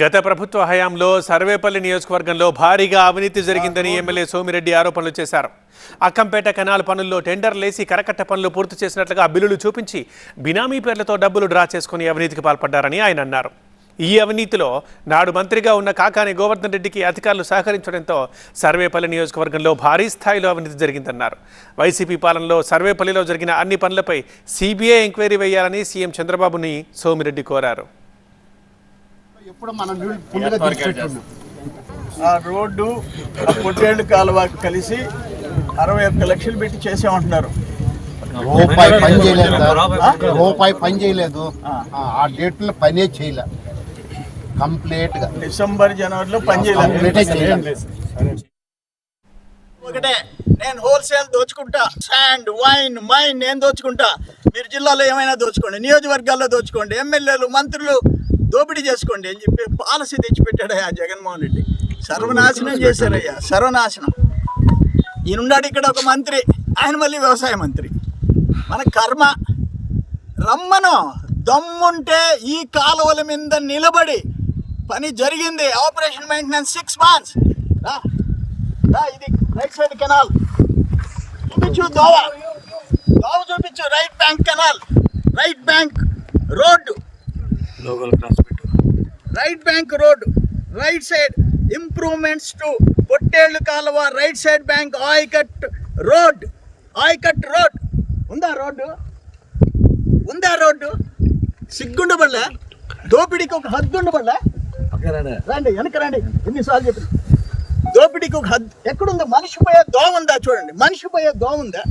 గత ప్రభుత్వ హయాంలో సర్వేపల్లి నియోజకవర్గంలో భారీగా అవినీతి జరిగిందని ఎమ్మెల్యే సోమిరెడ్డి ఆరోపణలు చేశారు. అక్కంపేట కెనాల్ పనుల్లో టెండర్లేసి కరకట్ట పనులు పూర్తి చేసినట్లుగా బిల్లులు చూపించి బినామీ పేర్లతో డబ్బులు డ్రా చేసుకుని అవినీతికి పాల్పడ్డారని ఆయన అన్నారు. ఈ అవినీతిలో నాడు మంత్రిగా ఉన్న కాకాని గోవర్ధన్ రెడ్డికి అధికారులు సహకరించడంతో సర్వేపల్లి నియోజకవర్గంలో భారీ స్థాయిలో అవినీతి జరిగిందన్నారు. వైసీపీ పాలనలో సర్వేపల్లిలో జరిగిన అన్ని పనులపై సీబీఐ ఎంక్వైరీ వేయాలని సీఎం చంద్రబాబుని సోమిరెడ్డి కోరారు. ఎప్పుడు మనం ఆ రోడ్డు ఆ పొట్టేళ్ళు కాలువ కలిసి అరవై ఒక్క లక్షలు పెట్టి చేసామంటున్నారు. రూపాయి పని చేయలేదు. సార్ రూపాయి పని చేయలేదు. ఆ, డేట్లో పనే చేయలే. కంప్లీట్గా డిసెంబర్ జనవరిలో పని చేయలేదు. ఒకటే నేను హోల్సేల్ దోచుకుంటా. శాండ్ వైన్ మైన్ నేను దోచుకుంటా. మీరు జిల్లాలో ఏమైనా దోచుకోండి నియోజకవర్గాల్లో దోచుకోండి ఎమ్మెల్యేలు మంత్రులు దోపిడీ చేసుకోండి అని చెప్పి పాలసీ తెచ్చిపెట్టాడయ్యా జగన్మోహన్ రెడ్డి. సర్వనాశనం చేశారయ్యా సర్వనాశనం. ఈయనున్నాడు ఇక్కడ ఒక మంత్రి ఆయన మళ్ళీ వ్యవసాయ మంత్రి. మన కర్మ రమ్మను. దమ్ముంటే ఈ కాలువల మీద నిలబడి పని జరిగింది. Operation maintenance six months. ఇది రైట్ సైడ్ కెనాల్. చూపించు దోవ. దోవ చూపించు right bank canal. Right bank road. Right bank road right side improvements to పొట్టేళ్ళు కాలువ right side bank ayacut road ayacut road. ఉందా రోడ్డు ఉందా రోడ్డు సిగ్గుండబడలే? దోపిడీకి ఒక హద్దు ఉండబడలే రండి వెనక రండి. ఎన్నిసార్లు చెప్పి దోపిడీకి ఒక హద్దు ఎక్కడుందో? మనిషి పోయే దోమ ఉందా? చూడండి. మనిషి పోయే దోమ ఉందా?